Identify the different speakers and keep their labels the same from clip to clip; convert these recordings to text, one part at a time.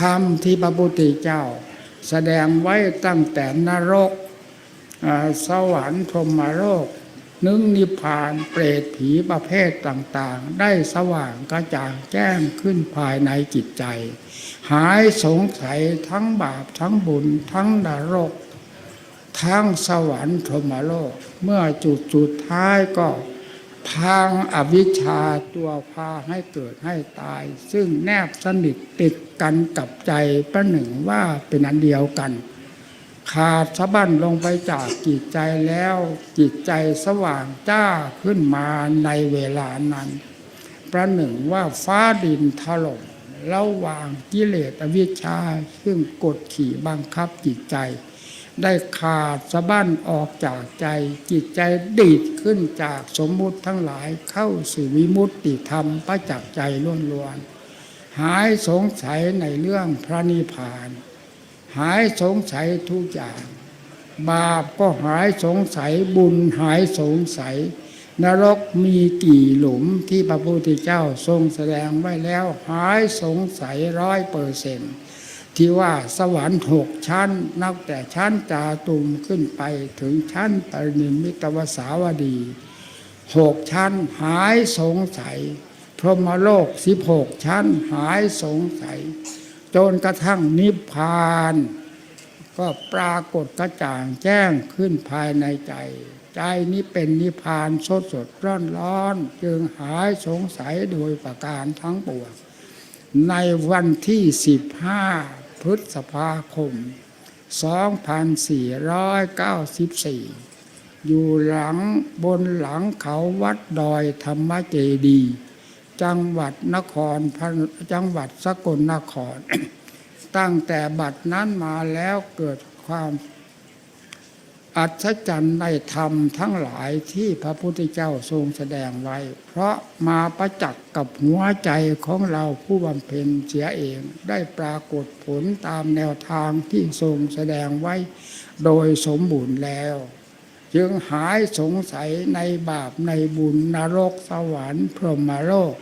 Speaker 1: ธรรมที่พระพุทธเจ้า แสดงไว้ตั้งแต่นรกสวรรค์พรหมโลกนึงนิพพานเปรตผีประเภทต่างๆ ได้สว่างกระจ่างแจ้งขึ้นภายในจิตใจ หายสงสัยทั้งบาปทั้งบุญทั้งนรก ทั้งสวรรค์พรหมโลก เมื่อจุดจุดท้ายก็ พังอวิชชาตัวพาให้เกิดให้ตาย ซึ่งแนบสนิทติดกันกับใจประหนึ่งว่าเป็นอันเดียวกัน ขาดสะบั้นลงไปจากจิตใจแล้ว จิตใจสว่างจ้าขึ้นมาในเวลานั้น ประหนึ่งว่าฟ้าดินถล่มระหว่างกิเลสอวิชชา ซึ่งกดขี่บังคับจิตใจ ได้ขาดสะบั้นออกจากใจ จิตใจดีดขึ้นจากสมมุติทั้งหลายเข้าสู่วิมุตติธรรมประจักษ์ใจล้วนๆหายสงสัยในเรื่องพระนิพพาน หายสงสัยทุกอย่าง บาปก็หายสงสัยบุญหายสงสัย นรกมีกี่หลุมที่พระพุทธเจ้าทรงแสดงไว้แล้ว หายสงสัยร้อยเปอร์เซ็น ที่ว่าสวรรค์หกชั้น นับแต่ชั้นจาตุมขึ้นไปถึงชั้นปรินิมิตวสาวดีหกชั้นหายสงสัย พรหมโลกสิบหกชั้นหายสงสัย จนกระทั่งนิพพาน ก็ปรากฏกระจ่างแจ้งขึ้นภายในใจ ใจนี้เป็นนิพพานสดสดร้อนร้อน จึงหายสงสัยโดยประการทั้งปวงในวันที่15 พฤษภาคม 2494 อยู่หลังบนหลังเขาวัดดอยธรรมเจดี จังหวัดนครพนจังหวัดสกลนคร ตั้งแต่บัดนั้นมาแล้วเกิดความ อัศจรรย์ในธรรมทั้งหลายที่พระพุทธเจ้าทรงแสดงไว้ เพราะมาประจักษ์กับหัวใจของเราผู้บำเพ็ญเสียเอง ได้ปรากฏผลตามแนวทางที่ทรงแสดงไว้ โดยสมบูรณ์แล้ว จึงหายสงสัยในบาปในบุญนรกสวรรค์พรหมโลก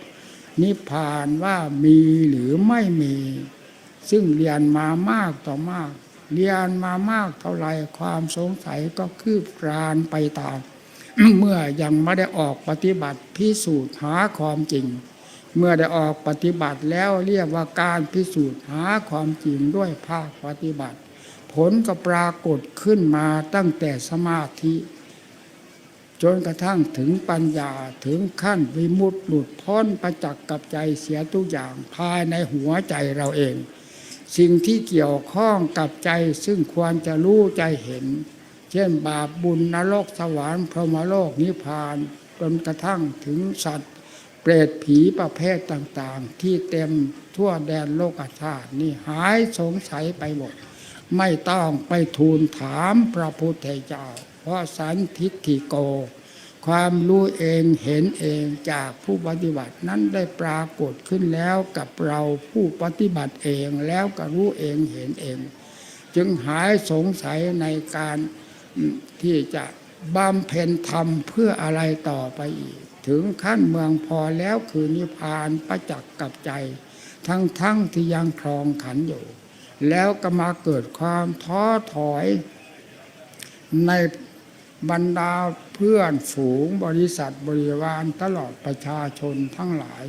Speaker 1: นิพพานว่ามีหรือไม่มี ซึ่งเรียนมามากต่อมาก เรียนมามากเท่าไรความสงสัยก็คืบคลานไปตาม เมื่อยังไม่ได้ออกปฏิบัติพิสูจน์หาความจริง เมื่อได้ออกปฏิบัติแล้วเรียกว่าการพิสูจน์หาความจริงด้วยภาคปฏิบัติ ผลก็ปรากฏขึ้นมาตั้งแต่สมาธิจนกระทั่งถึงปัญญาถึงขั้นวิมุตติหลุดพ้นประจักษ์กับใจเสียทุกอย่างภายในหัวใจเราเอง สิ่งที่เกี่ยวข้องกับใจซึ่งควรจะรู้ใจเห็น เช่นบาปบุญนรกสวรรค์พรหมโลกนิพพานจนกระทั่งถึงสัตว์ เปรตผีประเภทต่างๆ ที่เต็มทั่วแดนโลกธาตุนี่หายสงสัยไปหมด ไม่ต้องไปทูลถามพระพุทธเจ้า เพราะสันทิฏฐิโก ความรู้เองเห็นเองจากผู้ปฏิบัตินั้นได้ปรากฏขึ้นแล้วกับเราผู้ปฏิบัติเองแล้วก็รู้เองเห็นเอง จึงหายสงสัยในการที่จะบำเพ็ญธรรมเพื่ออะไรต่อไปอีก ถึงขั้นเมืองพอแล้วคือนิพพานประจักษ์กับใจ ทั้งทั้งที่ยังครองขันอยู่ แล้วก็มาเกิดความท้อถอยใน บรรดาเพื่อนฝูงบริษัทบริวารตลอดประชาชนทั้งหลาย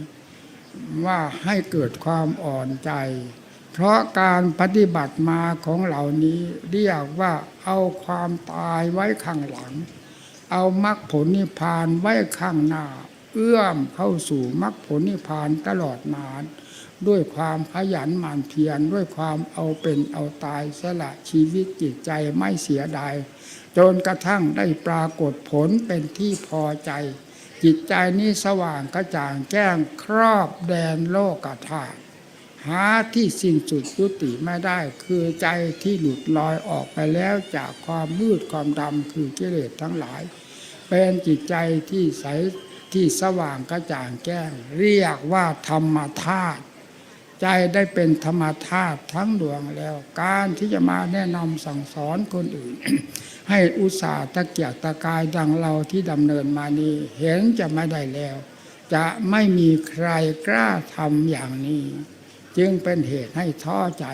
Speaker 1: ว่าให้เกิดความอ่อนใจ เพราะการปฏิบัติมาของเหล่านี้เรียกว่าเอาความตายไว้ข้างหลัง เอามรรคผลนิพพานไว้ข้างหน้า เอื้อมเข้าสู่มรรคผลนิพพานตลอดมา ด้วยความขยันหมั่นเพียรด้วยความเอาเป็นเอาตายสละชีวิตจิตใจไม่เสียดายจนกระทั่งได้ปรากฏผลเป็นที่พอใจ จิตใจนี้สว่างกระจ่างแจ้งครอบแดนโลกธาตุหาที่สิ้นสุดยุติไม่ได้คือใจที่หลุดลอยออกไปแล้วจากความมืดความดำคือกิเลสทั้งหลาย เป็นจิตใจที่ใสที่สว่างกระจ่างแจ้ง เรียกว่าธรรมธาตุ ใจได้เป็นธรรมธาตุทั้งดวงแล้ว การที่จะมาแนะนำสั่งสอนคนอื่น ให้อุตส่าห์ตะเกียกตะกายดังเราที่ดำเนินมานี้เห็นจะไม่ได้แล้ว จะไม่มีใครกล้าทำอย่างนี้ จึงเป็นเหตุให้ท้อใจ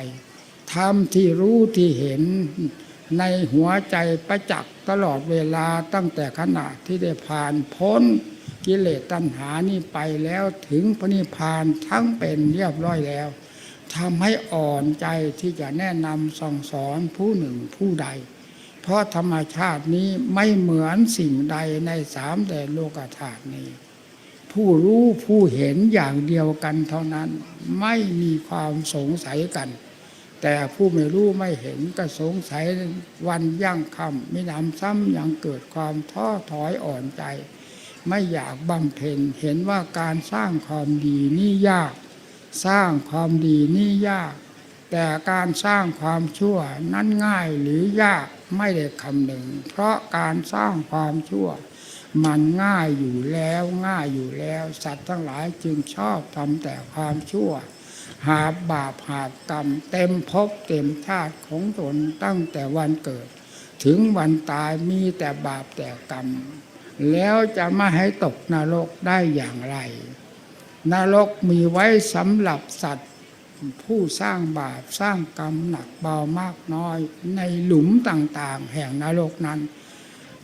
Speaker 1: ธรรมที่รู้ที่เห็นในหัวใจประจักษ์ตลอดเวลาตั้งแต่ขณะที่ได้ผ่านพ้น กิเลสตัณหานี่ไปแล้วถึงพระนิพพานทั้งเป็นเรียบร้อยแล้วทำให้อ่อนใจที่จะแนะนำสั่งสอนผู้หนึ่งผู้ใด เพราะธรรมชาตินี้ไม่เหมือนสิ่งใดในสามแดนโลกธาตุนี้ ผู้รู้ผู้เห็นอย่างเดียวกันเท่านั้นไม่มีความสงสัยกัน แต่ผู้ไม่รู้ไม่เห็นก็สงสัยวันย่างคำไม่นำซ้ำยังเกิดความท้อถอยอ่อนใจ ไม่อยากบำเพ็ญเห็นว่าการสร้างความดีนี่ยาก สร้างความดีนี่ยาก แต่การสร้างความชั่วนั้นง่ายหรือยากไม่ได้คำหนึ่ง เพราะการสร้างความชั่ว มันง่ายอยู่แล้วง่ายอยู่แล้ว สัตว์ทั้งหลายจึงชอบทำแต่ความชั่ว หาบาปหาบกรรม เต็มภพเต็มชาติของตนตั้งแต่วันเกิด ถึงวันตายมีแต่บาปแต่กรรม แล้วจะไม่ให้ตกนรกได้อย่างไร นรกมีไว้สำหรับสัตว์ ผู้สร้างบาปสร้างกรรมหนักเบามากน้อยในหลุมต่างๆ แห่งนรกนั้น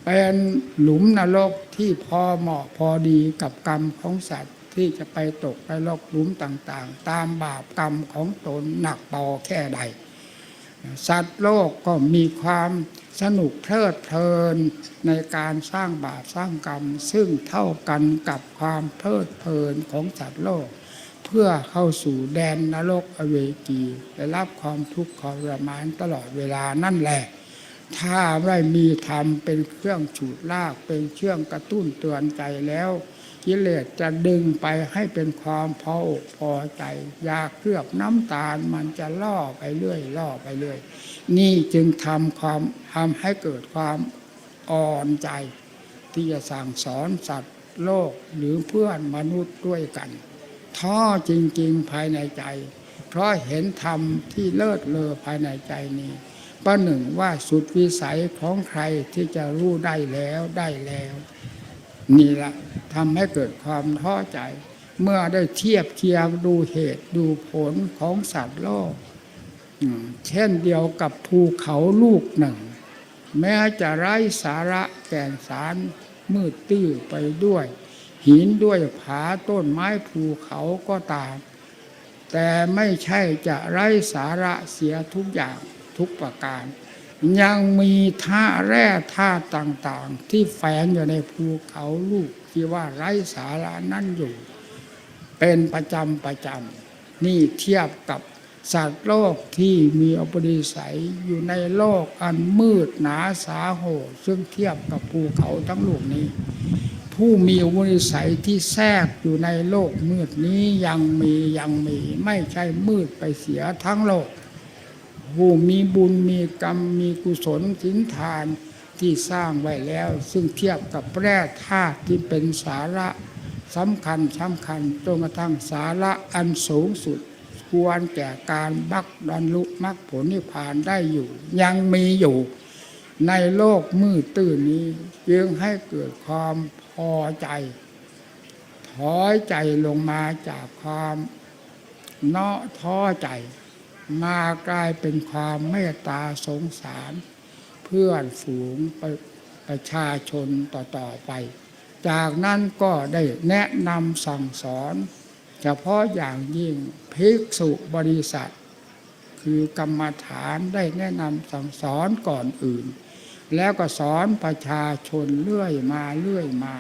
Speaker 1: เป็นหลุมนรกที่พอเหมาะพอดีกับกรรมของสัตว์ที่จะไปตกไปลกหลุมต่างๆ ตามบาปกรรมของตนหนักเบาแค่ใด สัตว์โลกก็มีความสนุกเพลิดเพลินในการสร้างบาปสร้างกรรม ซึ่งเท่ากันกับความเพลิดเพลินของสัตว์โลก เพื่อเข้าสู่แดนนรกอเวจีได้รับความทุกข์ทรมานตลอดเวลานั่นแหละ ถ้าไม่มีธรรมเป็นเครื่องฉูดลากเป็นเครื่องกระตุ้นเตือนใจแล้ว กิเลสจะดึงไปให้เป็นความพออกพอใจอยากเคลือบน้ำตาลมันจะล่อไปเรื่อยล่อไปเรื่อย นี่จึงทำความทำให้เกิดความอ่อนใจ ที่จะสั่งสอนสัตว์โลกหรือเพื่อนมนุษย์ด้วยกัน ท้อจริง ๆภายในใจ เพราะเห็นธรรมที่เลิศเลอภายในใจนี้ประหนึ่งว่าสุดวิสัยของใครที่จะรู้ได้แล้วได้แล้ว นี่แหละทำให้เกิดความท้อใจ เมื่อได้เทียบเคียงดูเหตุดูผลของสัตว์โลกเช่นเดียวกับภูเขาลูกหนึ่ง แม้จะไร้สาระแก่นสารมืดตื้อไปด้วย หินด้วยผาต้นไม้ภูเขาก็ตาม แต่ไม่ใช่จะไร้สาระเสียทุกอย่างทุกประการ ยังมีท่าแร่ท่าต่างๆ ที่แฝงอยู่ในภูเขาลูกที่ว่าไร้สาระนั่นอยู่ เป็นประจำประจำนี่เทียบกับสัตว์โลกที่มีอุปนิสัยอยู่ในโลกอันมืดหนาสาโหซึ่งเทียบกับภูเขาทั้งลูกนี้ ผู้มีอุปนิสัยที่แทรกอยู่ในโลกมืดนี้ยังมียังมีไม่ใช่มืดไปเสียทั้งโลก ผู้มีบุญมีกรรมมีกุศลสินทานที่สร้างไว้แล้ว ซึ่งเทียบกับแร่ธาตุที่เป็นสาระสำคัญสำคัญจนกระทั่งสาระอันสูงสุด ควรแก่การบักบรรลุมรรคผลนิพพานได้อยู่ ยังมีอยู่ในโลกมืดตื้นนี้จึงให้เกิดความพอใจ ถอยใจลงมาจากความเนาะท้อใจ มากลายเป็นความเมตตาสงสาร เพื่อนฝูงประประชาชนต่อๆไป จากนั้นก็ได้แนะนำสั่งสอนเฉพาะอย่างยิ่งภิกษุบริษัท คือกรรมฐานได้แนะนำสั่งสอนก่อนอื่น แล้วก็สอนประชาชนเรื่อยมาเรื่อยมา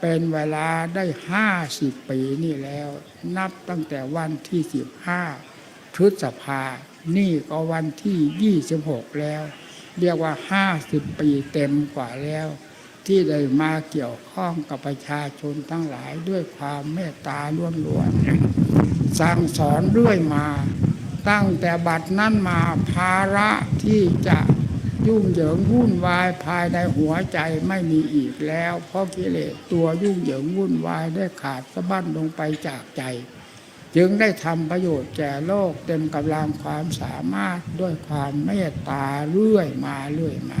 Speaker 1: เป็นเวลาได้ห้าสิบปีนี่แล้ว นับตั้งแต่วันที่สิบห้า พฤษภา นี่ก็วันที่26แล้ว เรียกว่า50ปีเต็มกว่าแล้ว ที่ได้มาเกี่ยวข้องกับประชาชนทั้งหลายด้วยความเมตตาล้วนๆสั่งสอนเรื่อยมา ตั้งแต่บัดนั้นมาภาระที่จะยุ่งเหยิงวุ่นวายภายในหัวใจไม่มีอีกแล้ว เพราะกิเลสตัวยุ่งเหยิงวุ่นวายได้ขาดสะบั้นลงไปจากใจ จึงได้ทำประโยชน์แก่โลกเต็มกำลังความสามารถด้วยความเมตตาเรื่อยมาเรื่อยมา